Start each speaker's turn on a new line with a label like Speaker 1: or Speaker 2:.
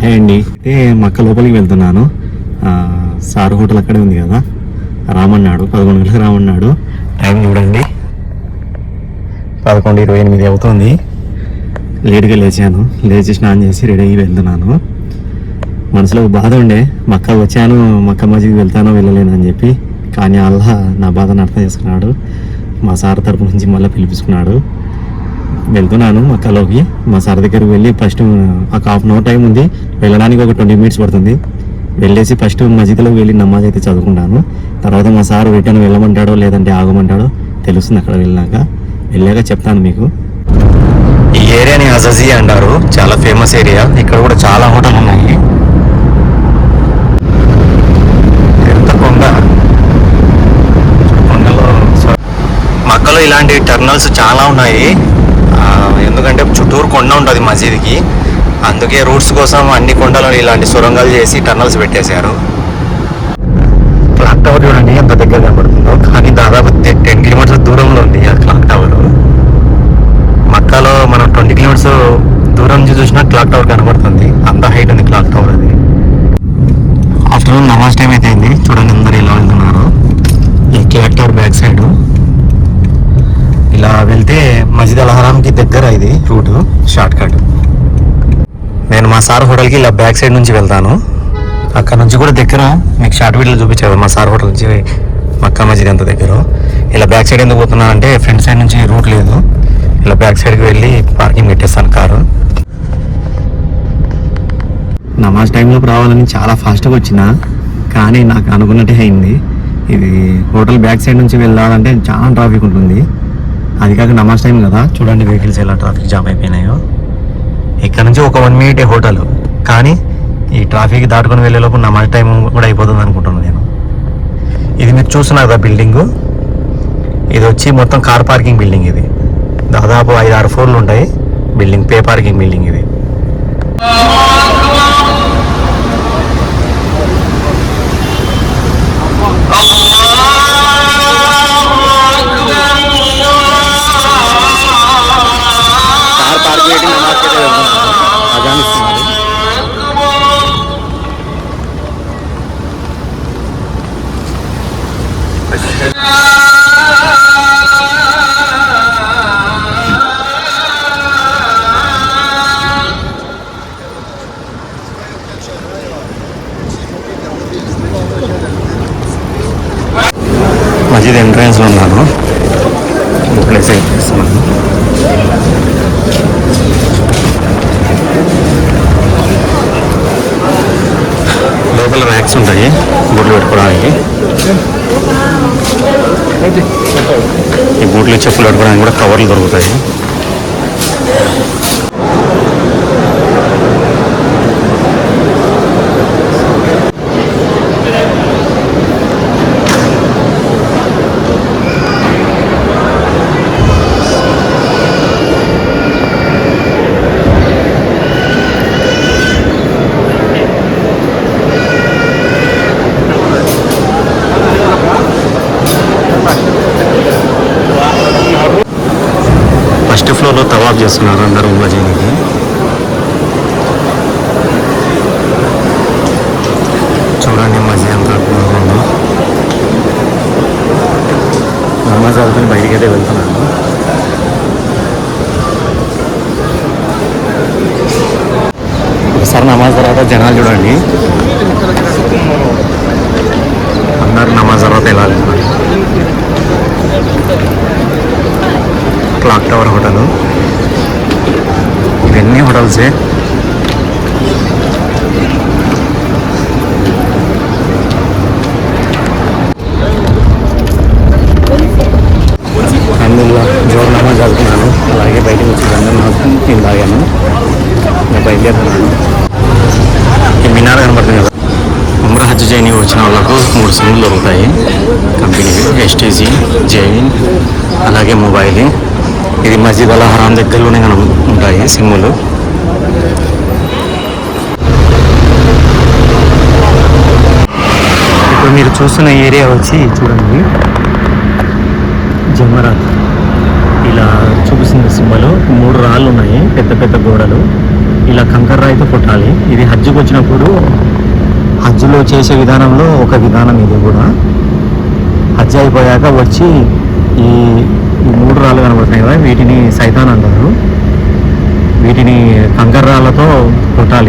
Speaker 1: Hi అండి అయితే మక్క లోపలికి వెళ్తున్నాను. సార్ హోటల్ అక్కడే ఉంది కదా. రామన్నాడు పదకొండు గంటలకు రామన్నాడు. టైం చూడండి. పదకొండు ఇరవై ఎనిమిది అవుతుంది. లేట్గా లేచాను. లేచి స్నానం చేసి రెడీ అయ్యి వెళ్తున్నాను. మనసులో బాధ ఉండే. మక్క వచ్చాను మక్క మధ్యకి వెళ్తానో వెళ్ళలేను అని చెప్పి. కానీ అల్లా నా బాధను అర్థం చేసుకున్నాడు. మా సార్ తరపు నుంచి మళ్ళీ పిలిపించుకున్నాడు. వెళ్తున్నాను మక్కలోకి మా సార్ దగ్గరికి వెళ్ళి ఫస్ట్ ఒక హాఫ్ అన్ అవర్ టైం ఉంది. వెళ్ళడానికి ఒక ట్వంటీ మినిట్స్ పడుతుంది. వెళ్ళేసి ఫస్ట్ మసీదులోకి వెళ్ళి నమాజ్ అయితే చదువుకుంటాను. తర్వాత మా సార్ రిటర్న్ వెళ్ళమంటాడో లేదంటే ఆగమంటాడో తెలుస్తుంది అక్కడ వెళ్ళినాక. వెళ్ళాక చెప్తాను మీకు. ఈ ఏరియాని అజజీ అంటారు. చాలా ఫేమస్ ఏరియా. ఇక్కడ కూడా చాలా హోటల్ ఉన్నాయి. కొండ? మక్కలో ఇలాంటి టర్నల్స్ చాలా ఉన్నాయి. ఎందుకంటే చుట్టూరు కొండ ఉంటుంది మసీద్కి. అందుకే రూట్స్ కోసం అన్ని కొండలను ఇలాంటి సొరంగాలు చేసి టర్నల్స్ పెట్టేశారు. క్లాక్ టవర్ చూడండి ఎంత దగ్గర కనబడుతుందో. కానీ దాదాపు టెన్ కిలోమీటర్స్ దూరంలో ఉంది ఆ క్లాక్ టవర్. మక్కాలో మనం ట్వంటీ కిలోమీటర్స్ దూరం నుంచి చూసినా క్లాక్ టవర్ కనబడుతుంది. అంత హైట్ ఉంది క్లాక్ టవర్ అది. ఆఫ్టర్నూన్ నమాజ్ టైం అయితే అయింది. చూడండి అందరు ఇలా వెళ్తున్నారు. ఈ క్లాక్ టవర్ బ్యాక్ సైడ్. ఇలా వెళ్తే మస్జిద్ అల్ హరామ్కి దగ్గర ఇది రూట్ షార్ట్ కట్. నేను మా సార్ హోటల్కి ఇలా బ్యాక్ సైడ్ నుంచి వెళ్తాను. అక్కడ నుంచి కూడా దగ్గర మీకు షార్ట్ వీడియోలో చూపించారు మా సార్ హోటల్ నుంచి మక్కా మస్జిద్ ఎంత దగ్గర. ఇలా బ్యాక్ సైడ్ ఎందుకు పోతున్నానంటే ఫ్రంట్ సైడ్ నుంచి రూట్ లేదు. ఇలా బ్యాక్ సైడ్కి వెళ్ళి పార్కింగ్ పెట్టేస్తాను కారు. నమాజ్ టైంలోకి రావాలని చాలా ఫాస్ట్గా వచ్చిన కానీ నాకు అనుకున్నట్టే అయింది. ఇది హోటల్ బ్యాక్ సైడ్ నుంచి వెళ్ళాలంటే చాలా ట్రాఫిక్ ఉంటుంది. అది కాక నమాజ్ టైం కదా? చూడండి వెహికల్స్ ఎలా ట్రాఫిక్ జామ్ అయిపోయినాయో. ఇక్కడ నుంచి ఒక వన్ మినిట్ హోటల్. కానీ ఈ ట్రాఫిక్ దాటుకొని వెళ్ళేలోపు నమాజ్ టైం కూడా అయిపోతుంది అనుకుంటున్నాను నేను. ఇది మీరు చూస్తున్నారు కదా బిల్డింగ్? ఇది వచ్చి మొత్తం కార్ పార్కింగ్ బిల్డింగ్ ఇది. దాదాపు ఐదు ఆరు ఫ్లోర్లు ఉంటాయి. బిల్డింగ్ పే పార్కింగ్ బిల్డింగ్ ఇది. పెట్టి నమాజ్ అయితే వెళ్తున్నాను అజాన్ ఇస్తున్నారు మసీద్ ఎంట్రన్స్లో ఉన్నాను ప్లేస్ అయితే పెట్టుకోవడానికి ఈ బూట్లు చెప్పులు పెట్టుకోవడానికి కూడా కవర్లు దొరుకుతాయి ఫస్ట్ ఫ్లోర్లో చేస్తున్నారు అందరూ ఉమ్మజీకి చూడండి మజీ ఎంత బాగుందో నమాజ్ చదువుకుని బయటికి అయితే వెళ్తున్నాను. ఒకసారి నమాజ్ తర్వాత జనాలు చూడండి. అందరు నమాజ్ తర్వాత వెళ్ళాలి క్లాక్ టవర్ హోటల్. ఇవన్నీ హోటల్సే అందులో జోర్ నమాజ్ చదువుకున్నాను అలాగే బయటకు వచ్చి గంధం నమాజ్ నేను తాగాను నేను బయలుదేరుతున్నాను ఈ మినార్ కనబడుతుంది కదా ఉమ్రా హజ్ చేయని వచ్చిన వాళ్ళకు మూడు సిమ్లు దొరుకుతాయి కంపెనీకి ఎస్టీసీ జైన్ అలాగే మొబైల్ ఇది మస్జిద్ అల్ హరాం దగ్గరలోనే మనం ఉంటాయి సిమ్ములు ఇప్పుడు మీరు చూస్తున్న ఏరియా వచ్చి చూడండి. జమరాత్. ఇలా చూపిస్తుంది సింబలు మూడు రాళ్ళు ఉన్నాయి పెద్ద పెద్ద గోడలు. ఇలా కంకర రాయితో కొట్టాలి. ఇది హజ్జుకు వచ్చినప్పుడు హజ్జులో చేసే విధానంలో ఒక విధానం ఇది కూడా. హజ్ అయిపోయాక వచ్చి ఈ ఈ మూడు రాళ్ళు కనబడుతున్నాయి కదా వీటిని సైతాన్ అంటారు. వీటిని కంకర రాళ్ళతో కొట్టాలి.